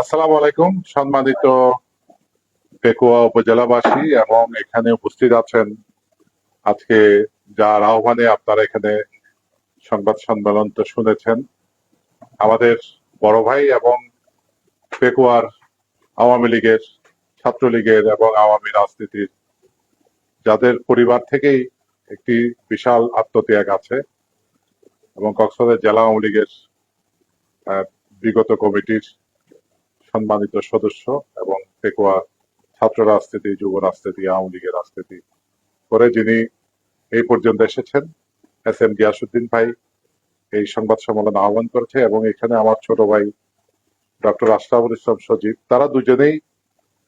আসসালামু আলাইকুম, সম্মানিত পেকুয়া উপজেলাবাসী এবং এখানে উপস্থিত আছেন আজকে যার আহ্বানে আপনারা এখানে সংবাদ সম্মেলন তো শুনেছেন। আমাদের বড় ভাই এবং পেকুয়ার আওয়ামী লীগের ছাত্রলীগের এবং আওয়ামী রাজনীতির, যাদের পরিবার থেকেই একটি বিশাল আত্মত্যাগ আছে এবং কক্সবাজার জেলা আওয়ামী লীগের বিগত কমিটির সম্মানিত সদস্য এবং পেকুয়া ছাত্র রাজনীতি, যুব রাজনীতি, আওয়ামী লীগের রাজনীতি করে যিনি এই পর্যন্ত এসেছেন, এস এম গিয়াসুদ্দিন ভাই এই সংবাদ সম্মেলন আহ্বান করেছে এবং এখানে আমার ছোট ভাই ডক্টর আশরাফুল ইসলাম সজীব, তারা দুজনেই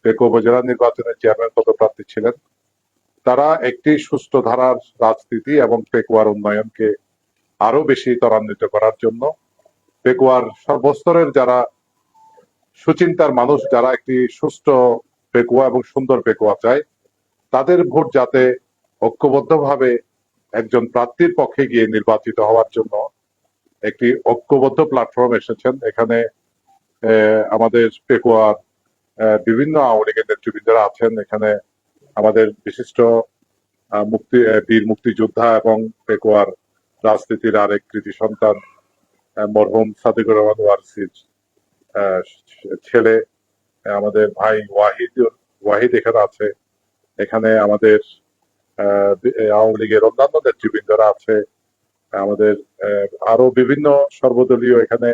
পেকুয়া উপজেলা নির্বাচনের চেয়ারম্যান পদপ্রার্থী ছিলেন। তারা একটি সুস্থ ধারার রাজনীতি এবং পেকুয়ার উন্নয়নকে আরও বেশি ত্বরান্বিত করার জন্য পেকুয়ার সর্বস্তরের যারা সুচিন্তার মানুষ, যারা একটি সুস্থ পেকুয়া এবং সুন্দর পেকুয়া চায়, তাদের ভোট যাতে ঐক্যবদ্ধভাবে একজন প্রার্থীর পক্ষে গিয়ে নির্বাচিত হওয়ার জন্য একটি ঐক্যবদ্ধ প্ল্যাটফর্ম এসেছেন। এখানে আমাদের পেকুয়ার বিভিন্ন আওয়ামী লীগের নেতৃবৃন্দরা আছেন। এখানে আমাদের বিশিষ্ট মুক্তি বীর মুক্তিযোদ্ধা এবং পেকুয়ার রাজনীতির আরেক কৃতি সন্তান মরহুম সাদিকুর রহমান ওয়ারসির ছেলে, আমাদের ভাই ওয়াহিদ ওয়াহিদ এখানে আছে। এখানে আমাদের আওয়ামী লীগের অন্যান্য নেতৃবৃন্দরা আছে। আমাদের আরও বিভিন্ন সর্বদলীয় এখানে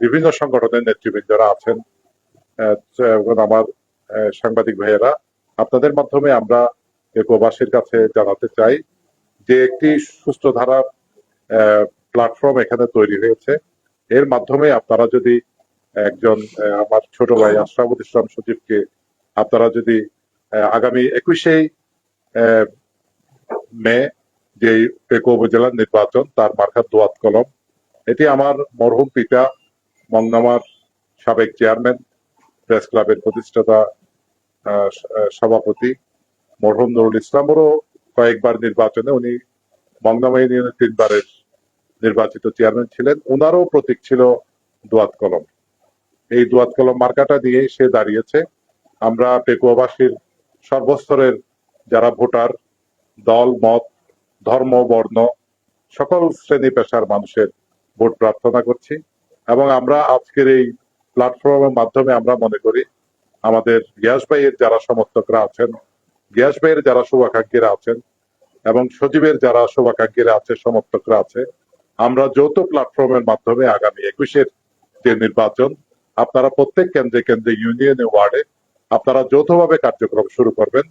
বিভিন্ন সংগঠনের নেতৃবৃন্দরা আছেন। আমার সাংবাদিক ভাইয়েরা, আপনাদের মাধ্যমে আমরা প্রবাসীর কাছে জানাতে চাই যে একটি সুস্থ ধারার প্ল্যাটফর্ম এখানে তৈরি হয়েছে। এর মাধ্যমে আপনারা যদি একজন আমার ছোট ভাই আশরাফুল ইসলাম সচিবকে আপনারা যদি আগামী একুশে মে যে পেকো উপজেলার নির্বাচন, তার মার্কার দোয়াত কলম, এটি আমার মরহুম পিতা মংনামার সাবেক চেয়ারম্যান, প্রেস ক্লাবের প্রতিষ্ঠাতা সভাপতি মরহুম নুরুল ইসলামেরও কয়েকবার নির্বাচনে উনি মংনামা ইউনিয়নের তিনবারের নির্বাচিত চেয়ারম্যান ছিলেন, ওনারও প্রতীক ছিল দোয়াত কলম। এই দোয়াত কলম মার্কাটা দিয়ে সে দাঁড়িয়েছে। আমরা পেকুয়াবাসীর সর্বস্তরের যারা ভোটার, দল, মত, ধর্ম, বর্ণ, সকল শ্রেণি পেশার মানুষের ভোট প্রার্থনা করছি এবং আমরা আজকের এই প্ল্যাটফর্মের মাধ্যমে আমরা মনে করি আমাদের গিয়াস ভাইয়ের যারা সমর্থকরা আছেন, গিয়াস ভাইয়ের যারা শুভাকাঙ্ক্ষীরা আছেন এবং সজীবের যারা শুভাকাঙ্ক্ষীরা আছে, সমর্থকরা আছে আমরা যৌথ প্ল্যাটফর্মের মাধ্যমে আগামী একুশের যে নির্বাচন, আপনারা প্রত্যেক কেন্দ্রে কেন্দ্রে ইউনিয়নে ওয়ার্ডে আপনারা যৌথভাবে কার্যক্রম শুরু করবেন।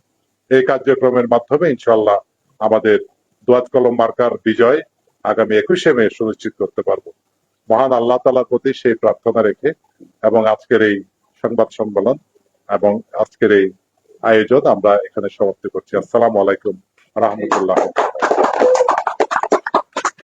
এই কার্যক্রমের মাধ্যমে ইনশাল্লাহ আমাদের দোয়াত কলম মার্কার বিজয় আগামী একুশে মে সুনিশ্চিত করতে পারব। মহান আল্লাহ তালার প্রতি সেই প্রার্থনা রেখে এবং আজকের এই সংবাদ সম্মেলন এবং আজকের এই আয়োজন আমরা এখানে সমাপ্তি করছি। আসসালামু আলাইকুম রহমতুল্লাহ।